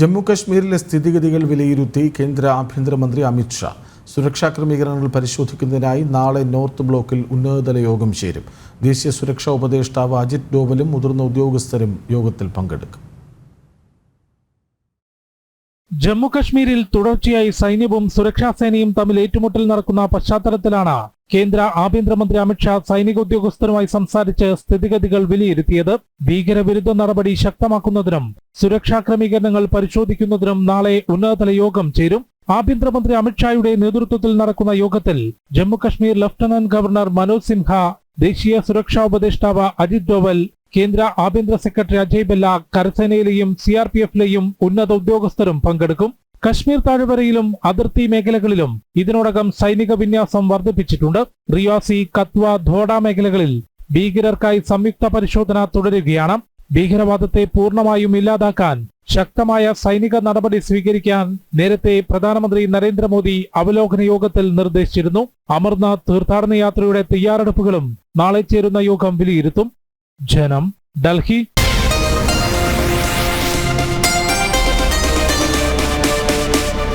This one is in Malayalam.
ജമ്മു കശ്മീരിലെ സ്ഥിതിഗതികൾ വിലയിരുത്തി കേന്ദ്ര ആഭ്യന്തരമന്ത്രി അമിത്ഷാ സുരക്ഷാ ക്രമീകരണങ്ങൾ പരിശോധിക്കുന്നതിനായി നാളെ നോർത്ത് ബ്ലോക്കിൽ ഉന്നതതല യോഗം ചേരും. ദേശീയ സുരക്ഷാ ഉപദേഷ്ടാവ് അജിത് ഡോവലും മുതിർന്ന ഉദ്യോഗസ്ഥരും യോഗത്തിൽ പങ്കെടുക്കും. ജമ്മു കശ്മീരിൽ തുടർച്ചയായി സൈന്യവും സുരക്ഷാ സേനയും തമ്മിൽ ഏറ്റുമുട്ടൽ നടക്കുന്ന പശ്ചാത്തലത്തിലാണ് കേന്ദ്ര ആഭ്യന്തരമന്ത്രി അമിത്ഷാ സൈനിക ഉദ്യോഗസ്ഥരുമായി സംസാരിച്ച് സ്ഥിതിഗതികൾ വിലയിരുത്തിയത്. ഭീകരവിരുദ്ധ നടപടി ശക്തമാക്കുന്നതിനും സുരക്ഷാ ക്രമീകരണങ്ങൾ പരിശോധിക്കുന്നതിനും നാളെ ഉന്നതതല യോഗം ചേരും. ആഭ്യന്തരമന്ത്രി അമിത്ഷായുടെ നേതൃത്വത്തിൽ നടക്കുന്ന യോഗത്തിൽ ജമ്മു കശ്മീർ ലഫ്റ്റനന്റ് ഗവർണർ മനോജ് സിൻഹ ദേശീയ സുരക്ഷാ ഉപദേഷ്ടാവ് അജിത് ഡോവൽ കേന്ദ്ര ആഭ്യന്തര സെക്രട്ടറി അജയ് ബല്ല കരസേനയിലെയും സി ആർ പി എഫിലെയും ഉന്നത ഉദ്യോഗസ്ഥരും പങ്കെടുക്കും. കശ്മീർ താഴ്വരയിലും അതിർത്തി മേഖലകളിലും ഇതിനോടകം സൈനിക വിന്യാസം വർദ്ധിപ്പിച്ചിട്ടുണ്ട്. റിയാസി കത്വ ധോഡ മേഖലകളിൽ ഭീകരർക്കായി സംയുക്ത പരിശോധന തുടരുകയാണ്. ഭീകരവാദത്തെ പൂർണമായും ഇല്ലാതാക്കാൻ ശക്തമായ സൈനിക നടപടി സ്വീകരിക്കാൻ നേരത്തെ പ്രധാനമന്ത്രി നരേന്ദ്രമോദി അവലോകന യോഗത്തിൽ നിർദ്ദേശിച്ചിരുന്നു. അമർനാഥ് തീർത്ഥാടന യാത്രയുടെ തയ്യാറെടുപ്പുകളും നാളെ ചേരുന്ന യോഗം വിലയിരുത്തും. जन्म डलखी